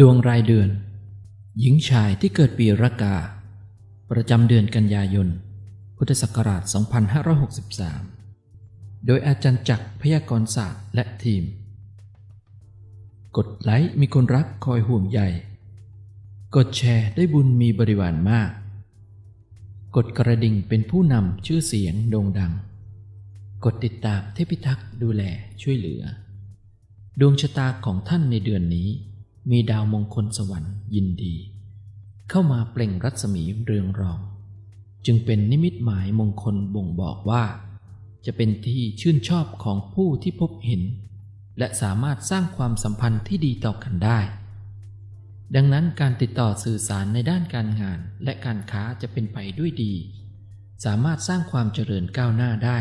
ดวงรายเดือน หญิงชายที่เกิดปีรากา ประจำเดือนกันยายน พุทธศักราช 2563 โดยอาจารย์จักรพยากรณ์ศาสตร์และทีม กดไลค์มีคนรักคอยห่วงใยกดแชร์ได้บุญมีบริวารมาก กดกระดิ่งเป็นผู้นำชื่อเสียงโด่งดัง กดติดตามเทพิทักษ์ดูแลช่วยเหลือ ดวงชะตาของท่านในเดือนนี้ มีดาวมงคลสวรรค์ยินดี เข้ามาเปล่งรัศมีเรืองรอง จึงเป็นนิมิตหมายมงคลบ่งบอกว่า จะเป็นที่ชื่นชอบของผู้ที่พบเห็น และสามารถสร้างความสัมพันธ์ที่ดีต่อกันได้ ดังนั้นการติดต่อสื่อสารในด้านการงานและการค้าจะเป็นไปด้วยดี สามารถสร้างความเจริญก้าวหน้าได้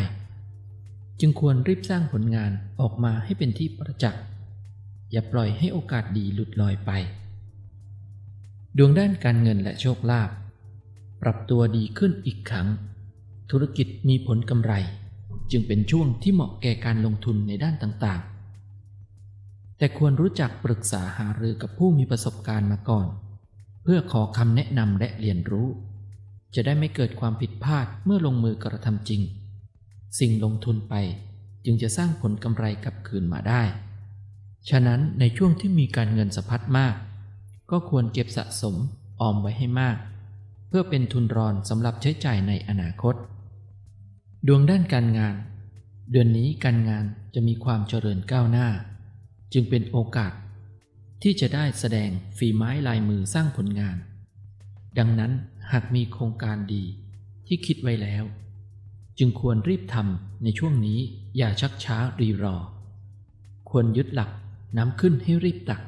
จึงควรรีบสร้างผลงานออกมาให้เป็นที่ประจักษ์ อย่าปล่อยให้โอกาสดีหลุดลอยไป ดวงด้านการเงินและโชคลาภปรับตัวดีขึ้นอีกครั้ง ธุรกิจมีผลกำไร จึงเป็นช่วงที่เหมาะแก่การลงทุนในด้านต่างๆ แต่ควรรู้จักปรึกษาหารือกับผู้มีประสบการณ์มาก่อน เพื่อขอคำแนะนำและเรียนรู้ จะได้ไม่เกิดความผิดพลาดเมื่อลงมือกระทำจริง สิ่งลงทุนไปจึงจะสร้างผลกำไรกลับคืนมาได้ ฉะนั้นในช่วงที่มีการเงินสะพัดมาก ก็ควรเก็บสะสมออมไว้ให้มาก เพื่อเป็นทุนรอนสำหรับใช้จ่ายในอนาคต ดวงด้านการงาน เดือนนี้การงานจะมีความเจริญก้าวหน้า จึงเป็นโอกาส ที่จะได้แสดงฝีไม้ลายมือสร้างผลงาน ดังนั้นหากมีโครงการดีที่คิดไว้แล้ว จึงควรรีบทำในช่วงนี้อย่าชักช้ารีรอ ควรยึดหลัก น้ำขึ้นให้รีบตัก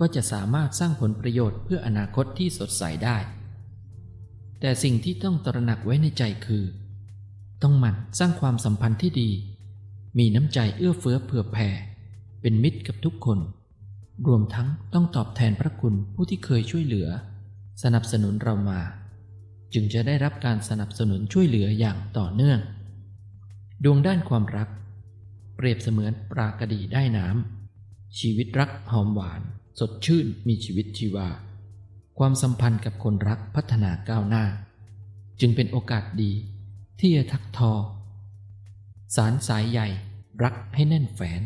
ก็จะสามารถสร้างผลประโยชน์เพื่ออนาคตที่สดใสได้ แต่สิ่งที่ต้องตระหนักไว้ในใจคือ ต้องหมั่นสร้างความสัมพันธ์ที่ดี มีน้ำใจเอื้อเฟื้อเผื่อแผ่ เป็นมิตรกับทุกคน รวมทั้งต้องตอบแทนพระคุณผู้ที่เคยช่วยเหลือ สนับสนุนเรามา จึงจะได้รับการสนับสนุนช่วยเหลืออย่างต่อเนื่อง ดวงด้านความรัก เปรียบเสมือนปลากระดีได้น้ำ ชีวิตรักหอมหวาน สดชื่นมีชีวิตชีวา ความสัมพันธ์กับคนรักพัฒนาก้าวหน้า จึงเป็นโอกาสดีที่จะทักทอ สารสายใหญ่รักให้แน่นแฝน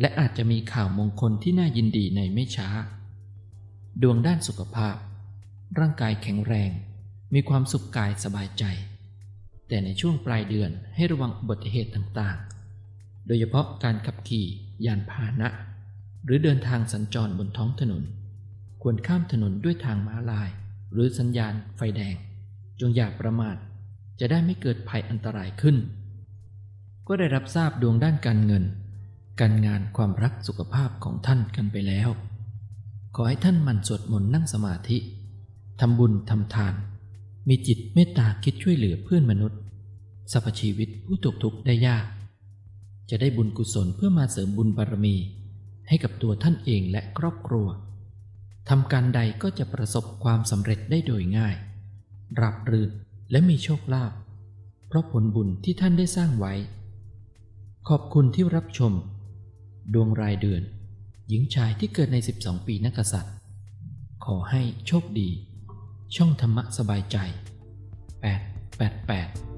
และอาจจะมีข่าวมงคลที่น่ายินดีในไม่ช้า ดวงด้านสุขภาพ ร่างกายแข็งแรง มีความสุขกายสบายใจ แต่ในช่วงปลายเดือนให้ระวังอุบัติเหตุต่างๆ โดยเฉพาะการขับขี่ยานพาหนะ หรือเดินทางสัญจรบนท้องถนน ควรข้ามถนนด้วยทางม้าลาย หรือสัญญาณไฟแดง จงอย่าประมาท จะได้ไม่เกิดภัยอันตรายขึ้น ก็ได้รับทราบดวงด้านการเงิน การงานความรักสุขภาพของท่านกันไปแล้ว ขอให้ท่านมันสวดมนต์นั่งสมาธิทำบุญทำทาน มีจิตเมตตาคิดช่วยเหลือเพื่อนมนุษย์สรรพชีวิตผู้ตกทุกข์ได้ยาก จะได้บุญกุศลเพื่อมาเสริมบุญบารมี ให้กับตัวท่านเองและครอบครัวทำการใดก็จะประสบความสำเร็จได้โดยง่ายราบรื่นและมีโชคลาภเพราะผลบุญที่ท่านได้สร้างไว้ ขอบคุณที่รับชม ดวงรายเดือน หญิงชายที่เกิดใน 12 ปีนักษัตริย์ ขอให้โชคดี ช่องธรรมะสบายใจ 888